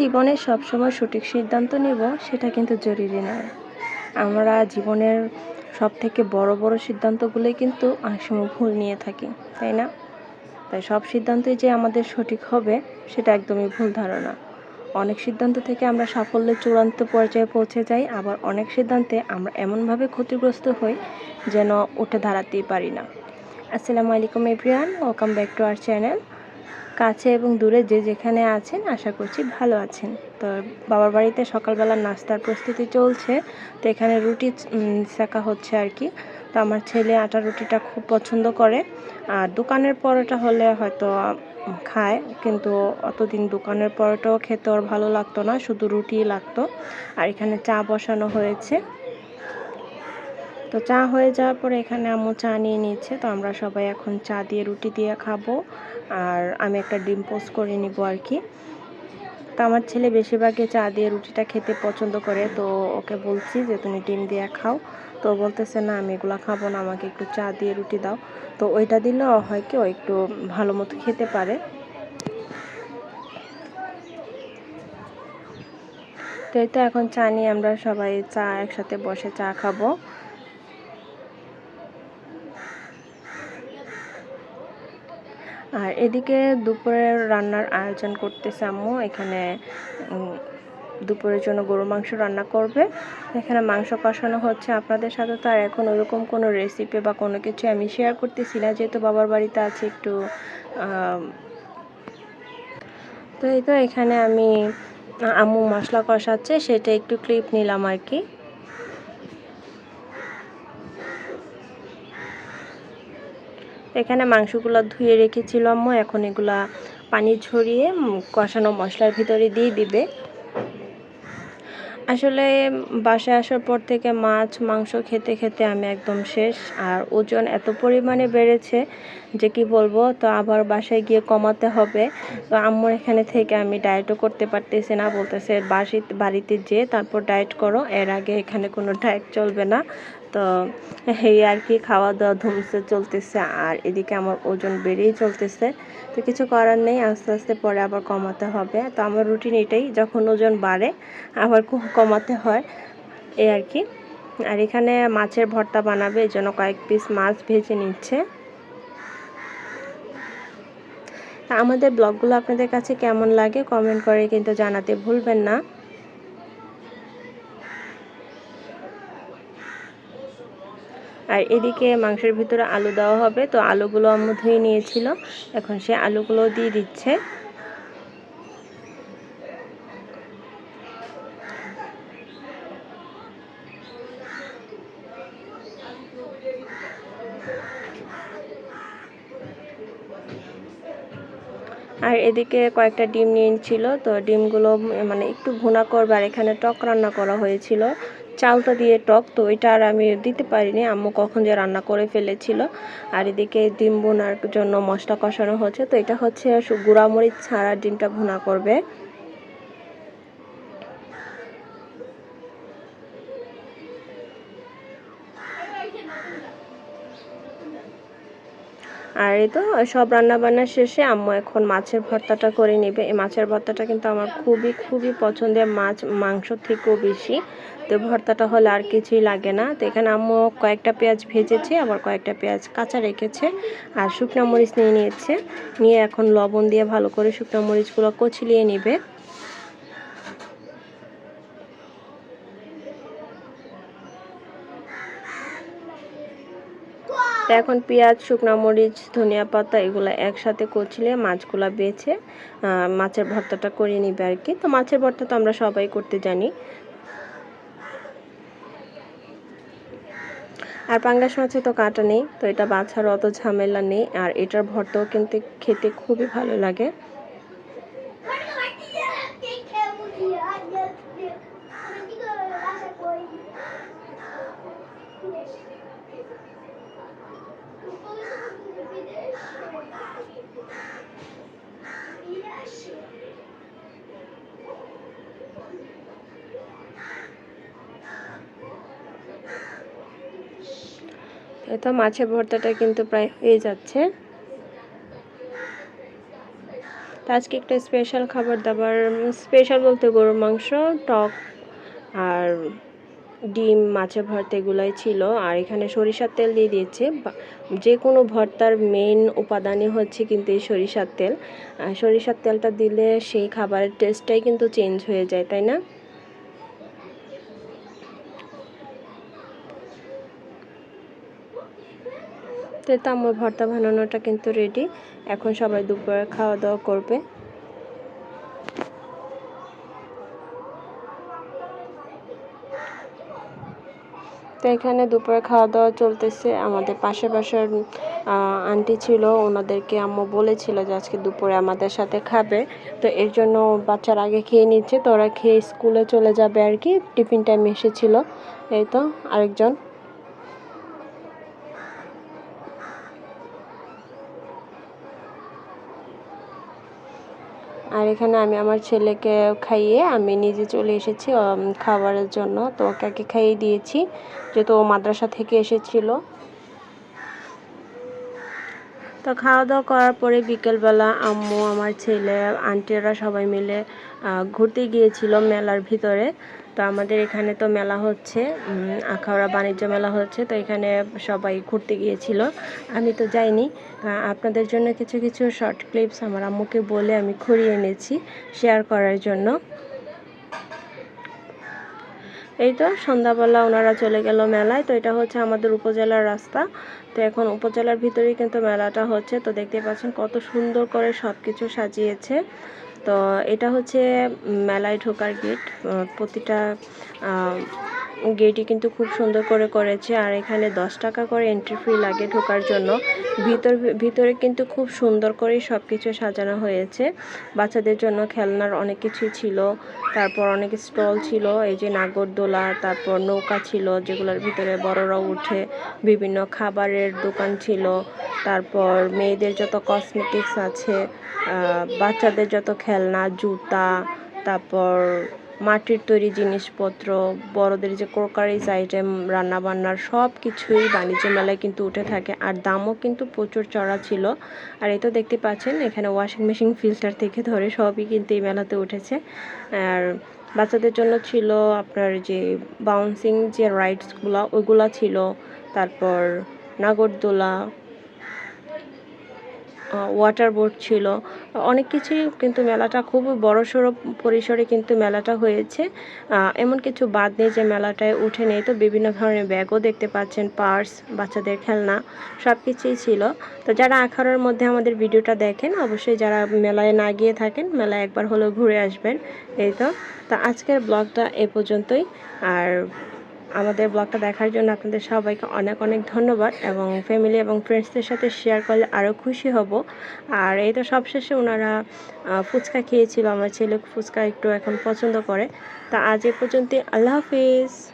জীবনে সবসময় সঠিক সিদ্ধান্ত নেব, সেটা কিন্তু জরুরি নয়। আমরা জীবনের সব থেকে বড় বড় সিদ্ধান্তগুলোই কিন্তু অনেক সময় ভুল নিয়ে থাকি, তাই না? তাই সব সিদ্ধান্তই যে আমাদের সঠিক হবে, সেটা একদমই ভুল ধারণা। অনেক সিদ্ধান্ত থেকে আমরা সাফল্যের চূড়ান্ত পর্যায়ে পৌঁছে যাই, আবার অনেক সিদ্ধান্তে আমরা এমনভাবে ক্ষতিগ্রস্ত হই যেন উঠে দাঁড়াতেই পারি না। আসসালামু আলাইকুম, everyone. Welcome back to our channel কাছে এবং দূরে যে যেখানে আছেন, আশা করছি ভালো আছেন। তো বাবার বাড়িতে সকালবেলা নাস্তার প্রস্তুতি চলছে, তো এখানে রুটি শেখা হচ্ছে আর কি। তো আমার ছেলে আটা রুটিটা খুব পছন্দ করে। আর দোকানের পরোটা হলে হয়তো খায়, কিন্তু অতদিন দোকানের পরোটাও খেতে ওর ভালো লাগতো না, শুধু রুটিই লাগতো। আর এখানে চা বসানো হয়েছে। তো চা হয়ে যাওয়ার পরে এখানে আম্মু চা নিয়ে নিচ্ছে। তো আমরা সবাই এখন চা দিয়ে রুটি দিয়ে খাব। আর আমি একটা ডিম পোস্ট করে নিব আর কি। তো আমার ছেলে বেশিরভাগই চা দিয়ে রুটিটা খেতে পছন্দ করে। তো ওকে বলছি যে, তুমি ডিম দিয়ে খাও। তো বলতেছে, না, আমি এগুলো খাব না, আমাকে একটু চা দিয়ে রুটি দাও। তো ওইটা দিলেও হয় কি, ও একটু ভালো মতো খেতে পারে। তো এই তো এখন চা নিয়ে আমরা সবাই চা একসাথে বসে চা খাব। আর এদিকে দুপুরের রান্নার আয়োজন করতেছে আম্মু। এখানে দুপুরের জন্য গরু মাংস রান্না করবে। এখানে মাংস কষানো হচ্ছে আপনাদের সাথে। তো আর এখন ওরকম কোনো রেসিপি বা কোনো কিছু আমি শেয়ার করতেছি না। যেহেতু বাবার বাড়িতে আছে একটু তো এই তো এখানে আমি আম্মু মশলা কষাচ্ছে। সেটা একটু ক্লিপ নিলাম আর কি। এখানে মাংসগুলো ধুয়ে রেখেছিল আম্মু। এখন এগুলা পানি ছড়িয়ে কষানো মশলার ভিতরে দিয়ে দিবে। আসলে বাসায় আসার পর থেকে মাছ, মাংস খেতে খেতে আমি একদম শেষ। আর ওজন এত পরিমাণে বেড়েছে যে কি বলব, তো আবার বাসায় গিয়ে কমাতে হবে। তো আম্মুর এখানে থেকে আমি ডায়েটও করতে পারতেছি না, বলতেছে বাসি বাড়িতে যেয়ে তারপর ডায়েট করো। এর আগে এখানে কোনো ডায়েট চলবে না। তো এই আর কি খাওয়া দাওয়া ধুমসে চলতেছে আর এদিকে আমার ওজন বেড়েই চলতেছে। তো কিছু করার নেই, আস্তে আস্তে পরে আবার কমাতে হবে। তো আমার রুটিন এটাই, যখন ওজন বাড়ে, আবার কমাতে হয় এই আর কি। আর এখানে মাছের ভর্তা বানাবে, এই জন্য কয়েক পিস মাছ ভেজে নিচ্ছে। আমাদের ব্লগগুলো আপনাদের কাছে কেমন লাগে কমেন্ট করে কিন্তু জানাতে ভুলবেন না। আর এদিকে মাংসের ভিতরে আলু দেওয়া হবে। তো আলুগুলো আম্মু ধুয়ে নিয়েছিল। এখন সে আলুগুলো দিয়ে দিচ্ছে। আর এদিকে কয়েকটা ডিম নিয়েছিল। তো ডিমগুলো মানে একটু ভুনা করবার, এখানে টক রান্না করা হয়েছিল। চালটা দিয়ে টক, তো এটা আর আমি দিতে পারিনি। আম্মু কখন যে রান্না করে ফেলেছিল। আর এদিকে ডিম বোনার জন্য মশলা কষানো হচ্ছে। তো এটা হচ্ছে গুঁড়ামরিচ ছাড়া ডিমটা ভুনা করবে। আর এই তো, সব রান্না বান্না শেষে আম্মু এখন মাছের ভর্তাটা করে নেবে। এই মাছের ভর্তাটা কিন্তু আমার খুবই খুবই পছন্দের মাছ, মাংস থেকেও বেশি। তো ভর্তাটা হলে আর কিছুই লাগে না। তো এখানে আম্মু কয়েকটা পেঁয়াজ ভেজেছে, আবার কয়েকটা পেঁয়াজ কাঁচা রেখেছে, আর শুকনো মরিচ নিয়ে নিয়েছে। নিয়ে এখন লবণ দিয়ে ভালো করে শুকনো মরিচগুলো কচলিয়ে নিবে। তো এখন পেঁয়াজ, শুকনো মরিচ, ধনিয়া পাতা এগুলো একসাথে কচলে মাছগুলো বেছে মাছের ভর্তাটা করে নিবে আর কি। তো মাছের ভর্তা তো আমরা সবাই করতে জানি। আর পাঙ্গাস মাছে তো কাটা নেই, তো এটা বাছার অত ঝামেলা নেই। আর এটার ভর্তাও কিন্তু খেতে খুবই ভালো লাগে। তো মাছের ভর্তাটা কিন্তু প্রায় হয়ে যাচ্ছে। তো আজকে একটা স্পেশাল খাবার দাবার স্পেশাল বলতে গরুর মাংস, টক আর ডিম, মাছের ভর্তা এগুলোই ছিল। আর এখানে সরিষার তেল দিয়ে দিয়েছে। যে কোনো ভর্তার মেন উপাদানই হচ্ছে কিন্তু এই সরিষার তেল। সরিষার তেলটা দিলে সেই খাবারের টেস্টটাই কিন্তু চেঞ্জ হয়ে যায়, তাই না? তো আমার ভর্তা বানানোটা কিন্তু রেডি এখন সবাই দুপুরে খাওয়া দাওয়া করবে। তো এখানে দুপুরে খাওয়া দাওয়া চলতেছে। আমাদের পাশে পাশের আন্টি ছিল, ওনাদেরকে আম্মু বলেছিল যে আজকে দুপুরে আমাদের সাথে খাবে। তো এর জন্য বাচ্চারা আগে খেয়ে নিচ্ছে, তো ওরা খেয়ে স্কুলে চলে যাবে আর কি। টিফিন টাইম এসেছিল। এই তো আরেকজন। আর এখানে আমি আমার ছেলেকে খাইয়ে আমি নিজে চলে এসেছি খাবারের জন্য। তো ওকে খাইয়ে দিয়েছি, যেহেতু ও মাদ্রাসা থেকে এসেছিল। তো খাওয়া দাওয়া করার পরে বিকেলবেলা আম্মু, আমার ছেলে, আন্টিরা সবাই মিলে ঘুরতে গিয়েছিল মেলার ভিতরে। তো আমাদের এখানে তো মেলা হচ্ছে আখাউড়া বাণিজ্য মেলা হচ্ছে, তো এখানে সবাই ঘুরতে গিয়েছিল। আমি তো যাইনি। আপনাদের জন্য কিছু কিছু শর্ট ক্লিপস আমার আম্মুকে বলে আমি খুঁড়িয়ে এনেছি শেয়ার করার জন্য। এই তো সন্ধ্যাবেলা ওনারা চলে গেল মেলায়, তো এটা হচ্ছে আমাদের উপজেলার রাস্তা। তো এখন উপজেলার ভিতরেই কিন্তু মেলাটা হচ্ছে, তো দেখতে পাচ্ছেন কত সুন্দর করে সব কিছু সাজিয়েছে। তো এটা হচ্ছে মেলায় ঢোকার গেট প্রতিটা গেটই কিন্তু খুব সুন্দর করে করেছে আর এখানে দশ টাকা করে এন্ট্রি ফি লাগে ঢোকার জন্য। ভিতর, ভিতরে কিন্তু খুব সুন্দর করেই সব কিছু সাজানো হয়েছে। বাচ্চাদের জন্য খেলনার অনেক কিছুই ছিল, তারপর অনেক স্টল ছিল, এই যে নাগরদোলা, তারপর নৌকা ছিল, যেগুলোর ভিতরে বড়রাও উঠে বিভিন্ন খাবারের দোকান ছিল, তারপর মেয়েদের যত কসমেটিক্স আছে বাচ্চাদের যত খেলনা, জুতা, তারপর মাটির তৈরি জিনিসপত্র, বড়দের যে ক্রোকারিজ আইটেম, রান্নাবান্নার সব কিছুই বাণিজ্য মেলায় কিন্তু উঠে থাকে। আর দামও কিন্তু প্রচুর চড়া ছিল। আর এই তো দেখতে পাচ্ছেন, এখানে ওয়াশিং মেশিন ফিল্টার থেকে ধরে সবই কিন্তু এই মেলাতে উঠেছে। আর বাচ্চাদের জন্য ছিল আপনার যে বাউন্সিং যে রাইডসগুলো ওইগুলা ছিল। তারপর নাগরদোলা ওয়াটার বোর্ড ছিল। অনেক কিছুই কিন্তু মেলাটা খুব বড়সড় পরিসরে কিন্তু মেলাটা হয়েছে। এমন কিছু বাদ নেই যে মেলাটায় উঠে নেই। তো বিভিন্ন ধরনের ব্যাগও দেখতে পাচ্ছেন পার্স বাচ্চাদের খেলনা, সব কিছুই ছিল। তো যারা আখাড়ার মধ্যে আমাদের ভিডিওটা দেখেন, অবশ্যই যারা মেলায় না গিয়ে থাকেন, মেলায় একবার হলেও ঘুরে আসবেন। এই তো। তা আজকের ব্লগটা এ পর্যন্তই। আর আমাদের ব্লগটা দেখার জন্য আপনাদের সবাইকে অনেক অনেক ধন্যবাদ এবং ফ্যামিলি এবং ফ্রেন্ডসদের সাথে শেয়ার করলে আরও খুশি হব। আর এই তো সবশেষে ওনারা ফুচকা খেয়েছিল, আমার ছেলে ফুচকা একটু এখন পছন্দ করে। তা আজ এ পর্যন্ত আল্লাহ হাফিজ।